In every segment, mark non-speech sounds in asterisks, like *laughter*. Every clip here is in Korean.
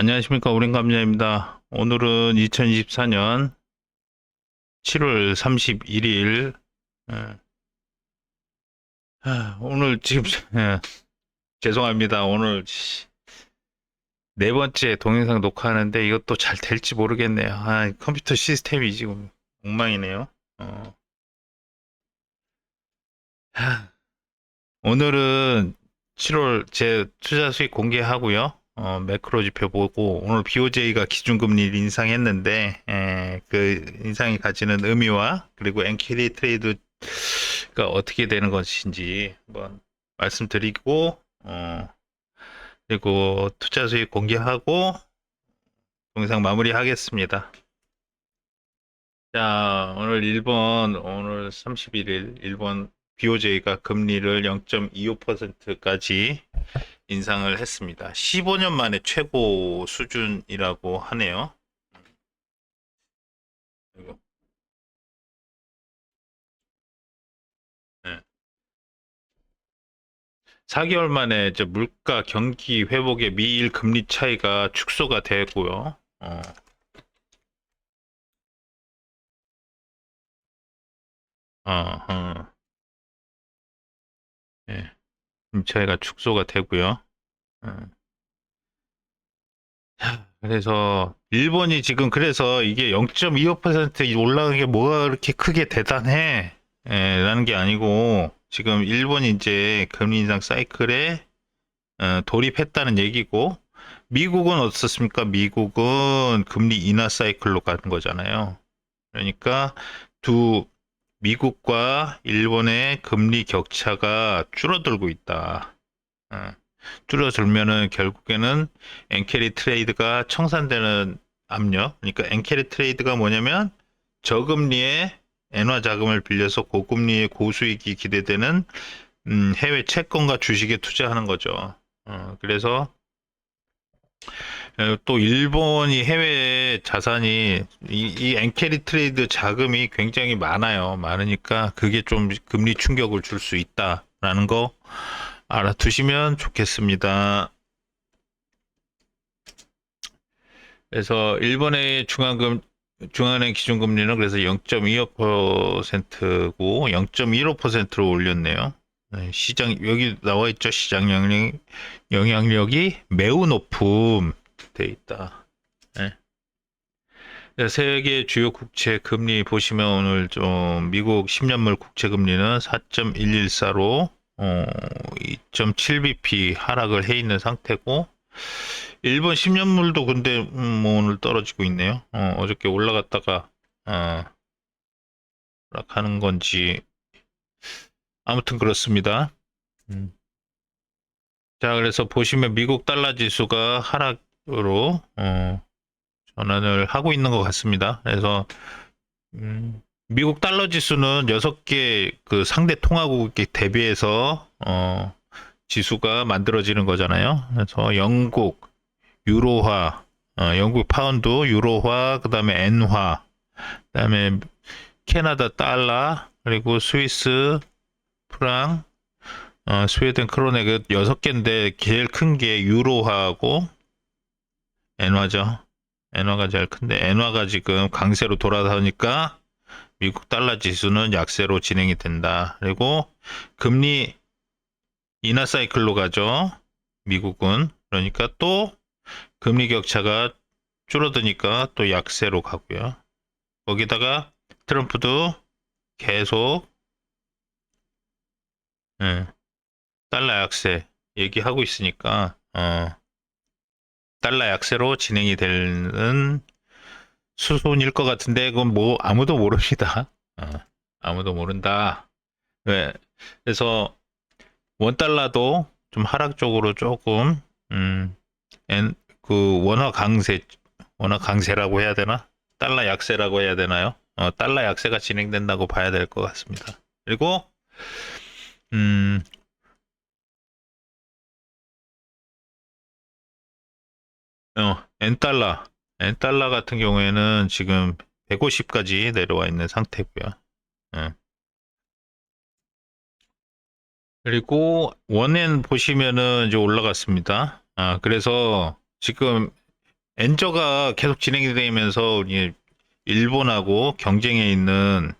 안녕하십니까 우린감자입니다. 오늘은 2024년 7월 31일 오늘 지금 *laughs* 예, 죄송합니다. 오늘 씨, 네 번째 동영상 녹화하는데 이것도 잘 될지 모르겠네요. 아, 컴퓨터 시스템이 지금 엉망이네요. 어. 하, 오늘은 7월 제 투자 수익 공개하고요. 어, 매크로 지표 보고 오늘 BOJ가 기준금리를 인상했는데 에, 그 인상이 가지는 의미와 그리고 엔캐리 트레이드가 어떻게 되는 것인지 한번 말씀드리고 어, 그리고 투자 수익 공개하고 동영상 마무리하겠습니다. 자, 오늘 일본 오늘 31일 일본 BOJ가 금리를 0.25%까지 인상을 했습니다. 15년 만에 최고 수준이라고 하네요. 이거. 네. 4개월 만에 이제 물가 경기 회복의 미일 금리 차이가 축소가 되고요. 어. 어허. 예. 금리 차이가 축소가 되고요. 음. 자, 그래서 일본이 지금 그래서 이게 0.25% 올라간 게 뭐가 그렇게 크게 대단해 예, 라는 게 아니고 지금 일본이 이제 금리 인상 사이클에 어, 돌입했다는 얘기고 미국은 어떻습니까? 미국은 금리 인하 사이클로 가는 거잖아요. 그러니까 두 미국과 일본의 금리 격차가 줄어들고 있다. 어. 줄어들면은 결국에는 엔캐리 트레이드가 청산되는 압력. 그러니까 엔캐리 트레이드가 뭐냐면 저금리에 엔화 자금을 빌려서 고금리의 고수익이 기대되는 음, 해외 채권과 주식에 투자하는 거죠. 어, 그래서 어, 또 일본이 해외 자산이 이, 이 엔캐리 트레이드 자금이 굉장히 많아요. 많으니까 그게 좀 금리 충격을 줄 수 있다라는 거 알아두시면 좋겠습니다. 그래서 일본의 중앙금 중앙은행 기준금리는 그래서 0.25%고 0.15%로 올렸네요. 네, 시장 여기 나와 있죠. 시장 영향 영향력이 매우 높음 돼 있다. 네. 세계 주요 국채 금리 보시면 오늘 좀 미국 10년물 국채 금리는 4.114로 어, 2.7bp 하락을 해 있는 상태고 일본 10년물도 근데 음, 뭐 오늘 떨어지고 있네요. 어, 저께 올라갔다가 어, 하락하는 건지 아무튼 그렇습니다. 음. 자, 그래서 보시면 미국 달러 지수가 하락 으로 어, 전환을 하고 있는 것 같습니다. 그래서 음, 미국 달러 지수는 6개 그 상대 통화국에 대비해서 어, 지수가 만들어지는 거잖아요. 그래서 영국 유로화, 어, 영국 파운드, 유로화, 그다음에 엔화, 그다음에 캐나다 달러, 그리고 스위스 프랑, 어, 스웨덴 크로네 그 여섯 개인데 제일 큰 게 유로화하고 엔화죠. 엔화가 제일 큰데 엔화가 지금 강세로 돌아서니까 미국 달러 지수는 약세로 진행이 된다. 그리고 금리 인하 사이클로 가죠. 미국은. 그러니까 또 금리 격차가 줄어드니까 또 약세로 가고요. 거기다가 트럼프도 계속 예, 달러 약세 얘기하고 있으니까 어, 달러 약세로 진행이 되는 수순일 것 같은데 그건 뭐 아무도 모릅니다. 어, 아무도 모른다. 네. 그래서 원 달러도 좀 하락 적으로 조금 음, 엔, 그 원화 강세 원화 강세라고 해야 되나? 달러 약세라고 해야 되나요? 어, 달러 약세가 진행된다고 봐야 될 것 같습니다. 그리고 음, 엔 달러 엔달러 같은 경우에는 지금 150까지 내려와 있는 상태고요. 예. 그리고 원엔 보시면은 이제 올라갔습니다. 아, 그래서 지금 엔저가 계속 진행이 되면서 이 일본하고 경쟁에 있는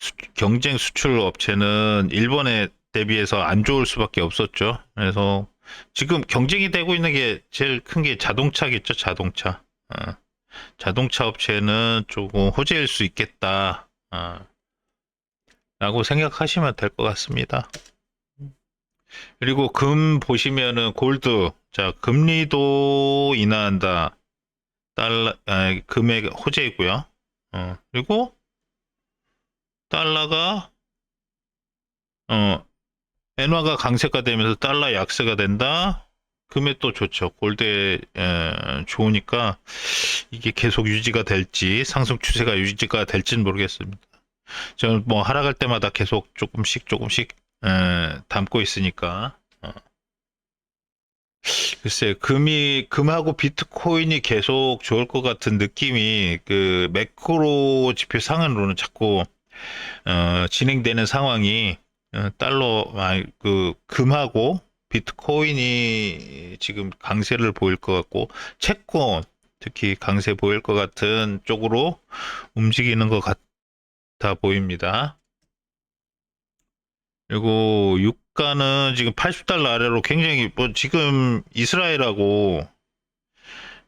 수- 경쟁 수출 업체는 일본에 대비해서 안 좋을 수밖에 없었죠. 그래서 지금 경쟁이 되고 있는 게 제일 큰 게 자동차겠죠, 자동차. 어, 자동차 업체는 조금 호재일 수 있겠다. 어, 라고 생각하시면 될 것 같습니다. 그리고 금 보시면은 골드, 자, 금리도 인하한다. 달러, 아, 금액 호재이고요. 어, 그리고 달러가 어, 엔화가 강세가 되면서 달러 약세가 된다. 또 좋죠. 골드에 에, 좋으니까 이게 계속 유지가 될지 상승 추세가 유지가 될지는 모르겠습니다. 저는 뭐 하락할 때마다 계속 조금씩 조금씩 에, 담고 있으니까 어. 글쎄 금이 금하고 비트코인이 계속 좋을 것 같은 느낌이 그 매크로 지표 상한으로는 자꾸 어, 진행되는 상황이 어, 달러 아, 그 금하고 비트코인이 지금 강세를 보일 것 같고 채권 특히 강세 보일 것 같은 쪽으로 움직이는 것 같아 보입니다. 그리고 유가는 지금 80달러 아래로 굉장히 뭐 지금 이스라엘하고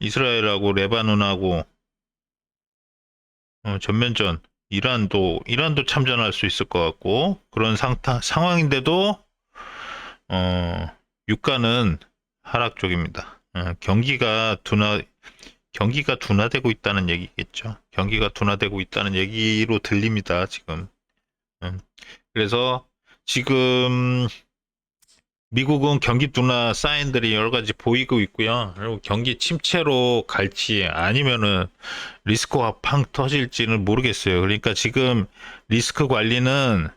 이스라엘하고 레바논하고 어, 전면전 이란도 이란도 참전할 수 있을 것 같고 그런 상타, 상황인데도 어, 유가는 하락 쪽입니다. 어, 경기가 둔화 경기가 둔화되고 있다는 얘기겠죠. 경기가 둔화되고 있다는 얘기로 들립니다. 지금. 음, 그래서 지금 미국은 경기 둔화 사인들이 여러 가지 보이고 있고요. 그리고 경기 침체로 갈지 아니면은 리스크가 팡 터질지는 모르겠어요. 그러니까 지금 리스크 관리는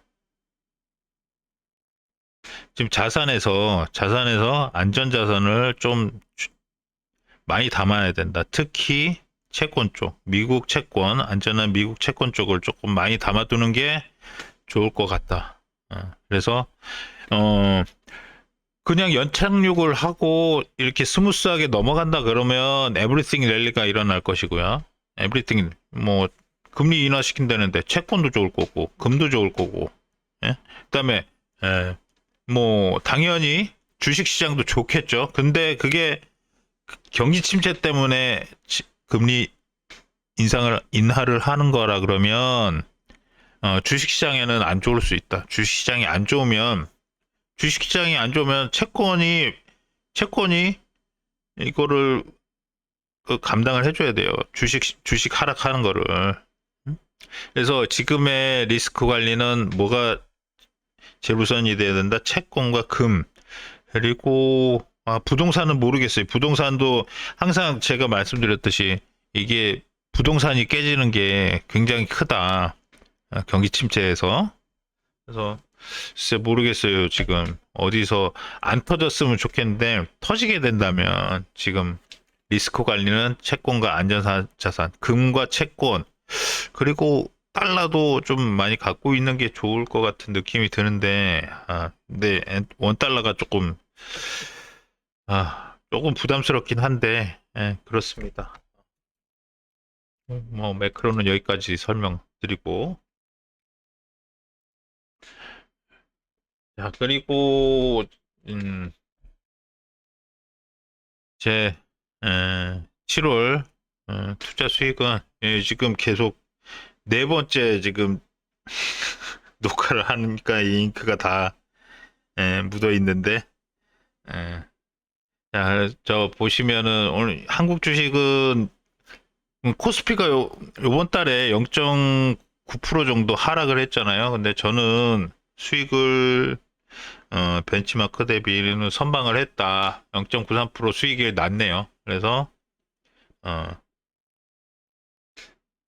지금 자산에서 자산에서 안전 자산을 좀 주- 많이 담아야 된다. 특히 채권 쪽, 미국 채권, 안전한 미국 채권 쪽을 조금 많이 담아두는 게 좋을 것 같다. 어, 그래서 어 그냥 연착륙을 하고 이렇게 스무스하게 넘어간다 그러면 에브리띵 랠리가 일어날 것이고요. 에브리띵 뭐 금리 인하시킨다는데 채권도 좋을 거고 금도 좋을 거고 예? 그다음에 예, 뭐 당연히 주식 시장도 좋겠죠. 근데 그게 경기 침체 때문에 치- 금리 인상을 인하를 하는 거라 그러면 어, 주식 시장에는 안 좋을 수 있다. 주식 시장이 안 좋으면 주식 시장이 안 좋으면 채권이 채권이 이거를 그 감당을 해줘야 돼요. 주식 주식 하락하는 거를. 음? 그래서 지금의 리스크 관리는 뭐가 제일 우선이 돼야 된다. 채권과 금 그리고 아, 부동산은 모르겠어요. 부동산도 항상 제가 말씀드렸듯이 이게 부동산이 깨지는 게 굉장히 크다. 아, 경기 침체에서. 그래서 글쎄 모르겠어요. 지금 어디서 안 터졌으면 좋겠는데 터지게 된다면 지금 리스크 관리는 채권과 안전자 자산, 금과 채권 그리고 달러도 좀 많이 갖고 있는 게 좋을 것 같은 느낌이 드는데 아, 근데 원 달러가 조금 아, 조금 부담스럽긴 한데 예, 그렇습니다. 뭐 매크로는 여기까지 설명드리고 자, 그리고, 음, 제, 에, 7월, 어, 투자 수익은, 예, 지금 계속 네 번째 지금 *laughs* 녹화를 하니까 이 잉크가 다, 예, 묻어 있는데, 예. 자, 저 보시면은 오늘 한국 주식은 음, 코스피가 요, 요번 달에 0.9% 정도 하락을 했잖아요. 근데 저는 수익을 어, 벤치마크 대비는 선방을 했다. 0.93% 수익이 났네요. 그래서 어,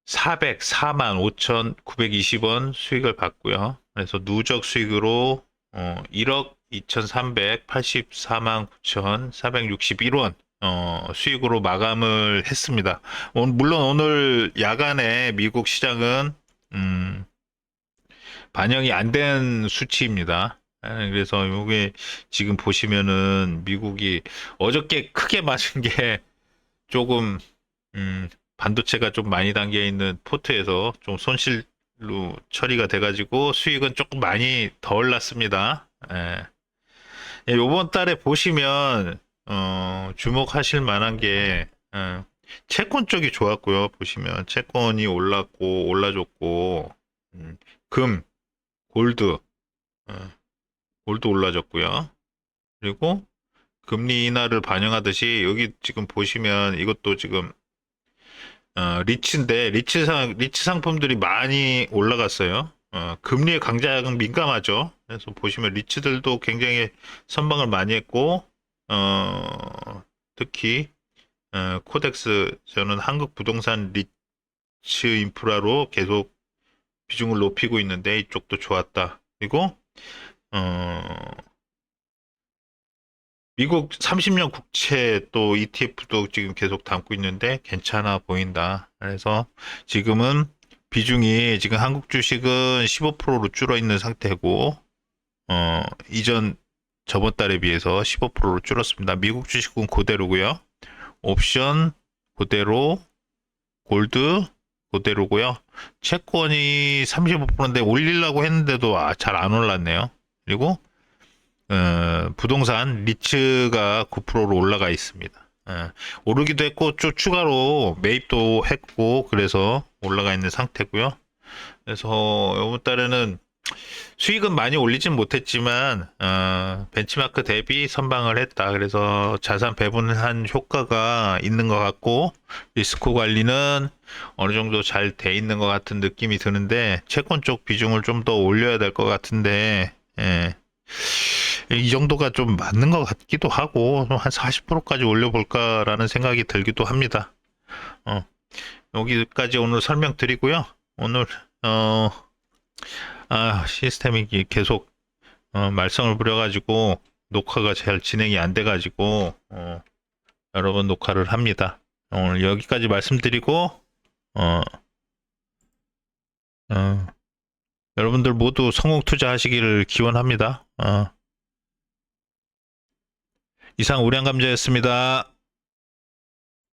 404만 5,920원 수익을 받고요. 그래서 누적 수익으로 어, 1억 2,384만 9,461원 어, 수익으로 마감을 했습니다. 오- 물론 오늘 야간에 미국 시장은 음, 반영이 안 된 수치입니다. 에, 그래서 이게 지금 보시면은 미국이 어저께 크게 맞은 게 조금 음, 반도체가 좀 많이 담겨 있는 포트에서 좀 손실로 처리가 돼가지고 수익은 조금 많이 덜 났습니다. 예. 예, 요번 달에 보시면 어, 주목하실 만한 게 어, 채권 쪽이 좋았고요. 보시면 채권이 올랐고 올라줬고 음, 금, 골드, 어, 골드 올라졌고요. 그리고 금리 인하를 반영하듯이 여기 지금 보시면 이것도 지금 어, 리츠인데 리츠 상 리츠 상품들이 많이 올라갔어요. 어, 금리의 강자는 민감하죠. 그래서 보시면 리츠들도 굉장히 선방을 많이 했고 어, 특히 어, 코덱스 저는 한국 부동산 리츠 인프라로 계속 비중을 높이고 있는데 이쪽도 좋았다. 그리고 어, 미국 30년 국채 또 ETF도 지금 계속 담고 있는데 괜찮아 보인다. 그래서 지금은 비중이 지금 한국 주식은 15%로 줄어 있는 상태고 어, 이전 저번 달에 비해서 15%로 줄었습니다. 미국 주식은 그대로고요. 옵션 그대로 골드 그대로고요. 채권이 35%인데 올리려고 했는데도 아, 잘 안 올랐네요. 그리고 어, 부동산 리츠가 9%로 올라가 있습니다. 어, 오르기도 했고 좀 추가로 매입도 했고 그래서 올라가 있는 상태고요. 그래서 이번 달에는 수익은 많이 올리진 못했지만 어, 벤치마크 대비 선방을 했다. 그래서 자산 배분한 효과가 있는 것 같고 리스크 관리는 어느 정도 잘 돼 있는 것 같은 느낌이 드는데 채권 쪽 비중을 좀 더 올려야 될 것 같은데 예. 이 정도가 좀 맞는 것 같기도 하고 한 40%까지 올려볼까라는 생각이 들기도 합니다. 어, 여기까지 오늘 설명드리고요. 오늘 어, 아, 시스템이 계속 어, 말썽을 부려가지고 녹화가 잘 진행이 안 돼가지고 어, 여러 번 녹화를 합니다. 오늘 여기까지 말씀드리고 어, 어, 여러분들 모두 성공 투자하시기를 기원합니다. 어. 이상 우량감자였습니다.